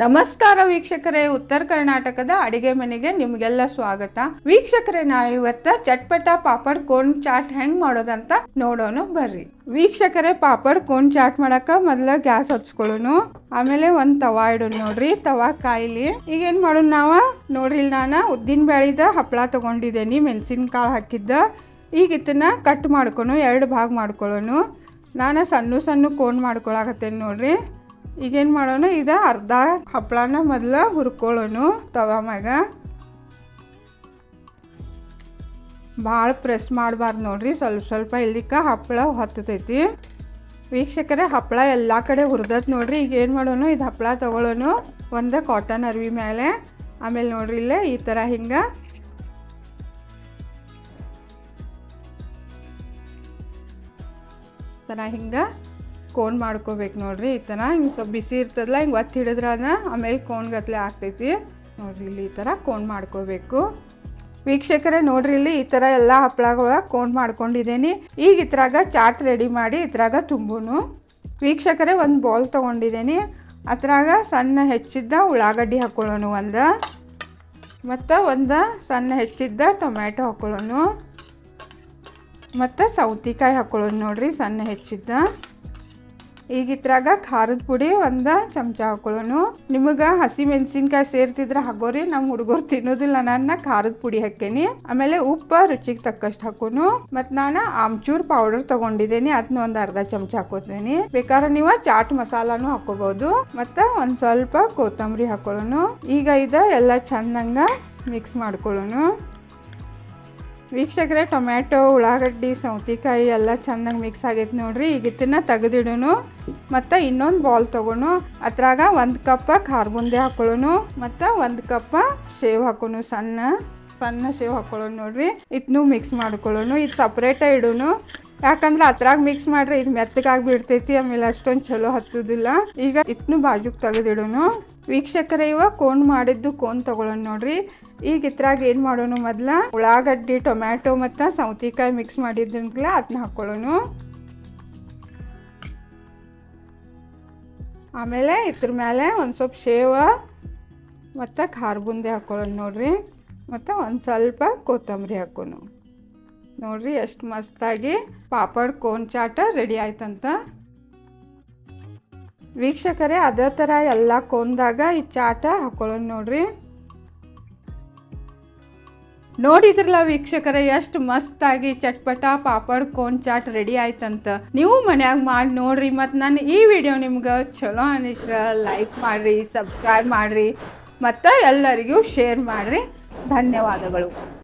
ನಮಸ್ಕಾರ ವೀಕ್ಷಕರೇ, ಉತ್ತರ ಕರ್ನಾಟಕದ ಅಡಿಗೆ ಮನೆಗೆ ನಿಮಗೆಲ್ಲ ಸ್ವಾಗತ. ವೀಕ್ಷಕರೇ, ನಾವು ಇವತ್ತ ಚಟ್ಪಟ ಪಾಪಡ್ ಕೋನ್ ಚಾಟ್ ಹೆಂಗ್ ಮಾಡೋದಂತ ನೋಡೋಣ ಬರ್ರಿ. ವೀಕ್ಷಕರೇ, ಪಾಪಡ್ ಕೋನ್ ಚಾಟ್ ಮಾಡಕ ಮೊದ್ಲ ಗ್ಯಾಸ್ ಹಚ್ಕೊಳ್ಳೋನು ಆಮೇಲೆ ಒಂದ್ ತವಾ ಇಡೋಣ ನೋಡ್ರಿ, ತವಾ ಕಾಯಿಲಿ. ಈಗ ಏನ್ ಮಾಡೋಣ ನಾವ? ನೋಡ್ರಿ ನಾನು ಉದ್ದಿನ ಬೇಳಿದ ಹಪ್ಪಳ ತಗೊಂಡಿದ್ದೇನಿ ಮೆಣಸಿನ್ಕಾಳು ಹಾಕಿದ್ದ. ಈಗ ಇದನ್ನ ಕಟ್ ಮಾಡ್ಕೊನು ಎರಡು ಭಾಗ ಮಾಡ್ಕೊಳ್ಳೋನು ನಾನು ಸಣ್ಣ ಸಣ್ಣ ಕೋನ್ ಮಾಡ್ಕೊಳಕತ್ತೇನೆ ನೋಡ್ರಿ. ಈಗೇನು ಮಾಡೋಣ? ಇದು ಅರ್ಧ ಹಪ್ಪಳನ ಮೊದಲ ಹುರ್ಕೊಳ್ಳೋನು ತವಾ ಮ್ಯಾಗ. ಭಾಳ ಪ್ರೆಸ್ ಮಾಡಬಾರ್ದು ನೋಡ್ರಿ, ಸ್ವಲ್ಪ ಸ್ವಲ್ಪ ಇಲ್ಲಿಕ್ಕ ಹಪ್ಪಳ ಹೊತ್ತತೈತಿ. ವೀಕ್ಷಕರೇ ಹಪ್ಪಳ ಎಲ್ಲ ಕಡೆ ಹುರಿದತ್ ನೋಡ್ರಿ, ಈಗ ಏನು ಮಾಡೋಣ ಇದು ಹಪ್ಪಳ ತೊಗೊಳ್ಳೋನು ಒಂದು ಕಾಟನ್ ಅರ್ವಿ ಮೇಲೆ ಆಮೇಲೆ ನೋಡ್ರಿ ಇಲ್ಲೇ ಈ ಥರ ಹಿಂಗೆ. ಥರ ಹಿಂಗೆ. ಕೋನ್ ಮಾಡ್ಕೋಬೇಕು ನೋಡ್ರಿ, ಈ ಥರ. ಹಿಂಗೆ ಸ್ವಲ್ಪ ಬಿಸಿ ಇರ್ತದಲ್ಲ, ಹಿಂಗೆ ಒತ್ತಿ ಹಿಡಿದ್ರೆ ಆಮೇಲೆ ಕೋನ್ ಗತ್ಲೆ ಆಗ್ತೈತಿ. ನೋಡ್ರಿ, ಇಲ್ಲಿ ಈ ಥರ ಕೋನ್ ಮಾಡ್ಕೋಬೇಕು. ವೀಕ್ಷಕರೇ, ನೋಡ್ರಿ, ಇಲ್ಲಿ ಈ ಥರ ಎಲ್ಲ ಹಪ್ಪಳಗಳ ಕೋನ್ ಮಾಡ್ಕೊಂಡಿದ್ದೀನಿ. ಈಗ ಇದ್ರಾಗ ಚಾಟ್ ರೆಡಿ ಮಾಡಿ, ಇದ್ರಾಗ ತುಂಬುನು. ವೀಕ್ಷಕರೇ, ಒಂದು ಬೌಲ್ ತೊಗೊಂಡಿದ್ದೀನಿ. ಅದ್ರಾಗ ಸಣ್ಣ ಹೆಚ್ಚಿದ್ದ ಉಳ್ಳಾಗಡ್ಡಿ ಹಾಕ್ಕೊಳ್ಳೋನು ಒಂದು. ಮತ್ತು ಒಂದು ಸಣ್ಣ ಹೆಚ್ಚಿದ್ದ ಟೊಮ್ಯಾಟೊ ಹಾಕ್ಕೊಳ್ಳೋನು ಮತ್ತು ಸೌತಿಕಾಯಿ ಹಾಕ್ಕೊಳ್ಳೋನು ನೋಡ್ರಿ, ಸಣ್ಣ ಹೆಚ್ಚಿದ್ದ. ಈಗ ಇದ್ರಾಗ ಖಾರದ ಪುಡಿ ಒಂದು ಚಮಚ ಹಾಕೊಳ್ಳೋಣ ನಿಮಗೆ ಹಸಿ ಮೆಣಸಿನ್ಕಾಯಿ ಸೇರ್ತಿದ್ರೆ ಹಾಕೋರಿ ನಮ್ಮ ಹುಡುಗರು ತಿನ್ನೋದಿಲ್ಲ ನನ್ನ ಖಾರದ ಪುಡಿ ಹಾಕೇನಿ ಆಮೇಲೆ ಉಪ್ಪು ರುಚಿಗೆ ತಕ್ಕಷ್ಟು ಹಾಕೋನು. ಮತ್ತು ನಾನು ಆಮ್ಚೂರ್ ಪೌಡರ್ ತಗೊಂಡಿದ್ದೀನಿ ಅದನ್ನ ಒಂದು ಅರ್ಧ ಚಮಚ ಹಾಕೋತೀನಿ. ಬೇಕಾದ್ರೆ ನೀವು ಚಾಟ್ ಮಸಾಲಾನು ಹಾಕೋಬಹುದು. ಮತ್ತು ಒಂದು ಸ್ವಲ್ಪ ಕೊತ್ತಂಬರಿ ಹಾಕೊಳ್ಳೋಣ ಈಗ ಇದು ಎಲ್ಲ ಚಂದಂಗ ಮಿಕ್ಸ್ ಮಾಡ್ಕೊಳ್ಳೋನು. ವೀಕ್ಷಕರೇ, ಟೊಮ್ಯಾಟೊ, ಉಳ್ಳಾಗಡ್ಡಿ, ಸೌತೆಕಾಯಿ ಎಲ್ಲ ಚೆನ್ನಾಗಿ ಮಿಕ್ಸ್ ಆಗೈತೆ ನೋಡ್ರಿ. ಈಗ ಇದನ್ನ ತೆಗೆದಿಡೋನು ಮತ್ತು ಇನ್ನೊಂದು ಬಾಲ್ ತೊಗೊನು ಅದ್ರಾಗ ಒಂದು ಕಪ್ಪ ಖಾರ ಬುಂದೆ ಹಾಕೊಳ್ಳೋನು ಮತ್ತು ಒಂದು ಕಪ್ಪ ಶೇವ್ ಹಾಕೋನು ಸಣ್ಣ ಸಣ್ಣ ಶೇವ್ ಹಾಕೊಳ್ಳೋನು ನೋಡ್ರಿ. ಇದನ್ನು ಮಿಕ್ಸ್ ಮಾಡ್ಕೊಳ್ಳೋನು ಇದು ಸಪ್ರೇಟಾಗಿ ಇಡೋನು ಯಾಕಂದ್ರೆ ಅದ್ರಾಗ ಮಿಕ್ಸ್ ಮಾಡ್ರೆ ಇದು ಮೆತ್ತಗಾಗಿ ಬಿಡ್ತೈತಿ. ಆಮೇಲೆ ಅಷ್ಟೊಂದು ಚಲೋ ಹತ್ತೋದಿಲ್ಲ. ಈಗ ಇದನ್ನು ಬಾಜುಗೆ ತೆಗೆದಿಡೋನು ವೀಕ್ಷಕರೇ, ಇವ ಕೋನ್ ಮಾಡಿದ್ದು ಕೋನ್ ತಗೊಳ್ಳೋಣ ನೋಡ್ರಿ. ಈಗ ಇದ್ರಾಗ ಏನು ಮಾಡೋಣ ಮೊದ್ಲ? ಉಳ್ಳಾಗಡ್ಡಿ, ಟೊಮ್ಯಾಟೊ ಮತ್ತು ಸೌತಿಕಾಯಿ ಮಿಕ್ಸ್ ಮಾಡಿದ್ದನ್ಕಲ ಅದನ್ನ ಹಾಕೊಳ್ಳೋಣ. ಆಮೇಲೆ ಇದ್ರ ಮೇಲೆ ಒಂದು ಸ್ವಲ್ಪ ಶೇವ ಮತ್ತು ಖಾರ ಬುಂದಿ ಹಾಕೊಳ್ಳೋಣ ನೋಡ್ರಿ. ಮತ್ತು ಒಂದು ಸ್ವಲ್ಪ ಕೊತ್ತಂಬರಿ ಹಾಕೋಣ. ನೋಡ್ರಿ, ಎಷ್ಟು ಮಸ್ತಾಗಿ ಪಾಪಡ್ ಕೋನ್ ಚಾಟ ರೆಡಿ ಆಯ್ತಂತ. ವೀಕ್ಷಕರೇ, ಅದೇ ಥರ ಎಲ್ಲ ಕೊಂದಾಗ ಈ ಚಾಟ ಹಾಕೊಳ್ಳೋಣ ನೋಡ್ರಿ. ನೋಡಿದ್ರಲ್ಲ ವೀಕ್ಷಕರೇ, ಎಷ್ಟು ಮಸ್ತಾಗಿ ಚಟ್ಪಟ ಪಾಪಡ್ ಕೋನ್ ಚಾಟ್ ರೆಡಿ ಆಯ್ತಂತ. ನೀವು ಮನ್ಯಾಗ ಮಾಡಿ ನೋಡ್ರಿ ಮತ್ತು ನನ್ನ ಈ ವಿಡಿಯೋ ನಿಮ್ಗೆ ಚಲೋ ಅನಿಸ್ರ ಲೈಕ್ ಮಾಡಿರಿ ಸಬ್ಸ್ಕ್ರೈಬ್ ಮಾಡಿರಿ, ಮತ್ತು ಎಲ್ಲರಿಗೂ ಶೇರ್ ಮಾಡಿರಿ. ಧನ್ಯವಾದಗಳು.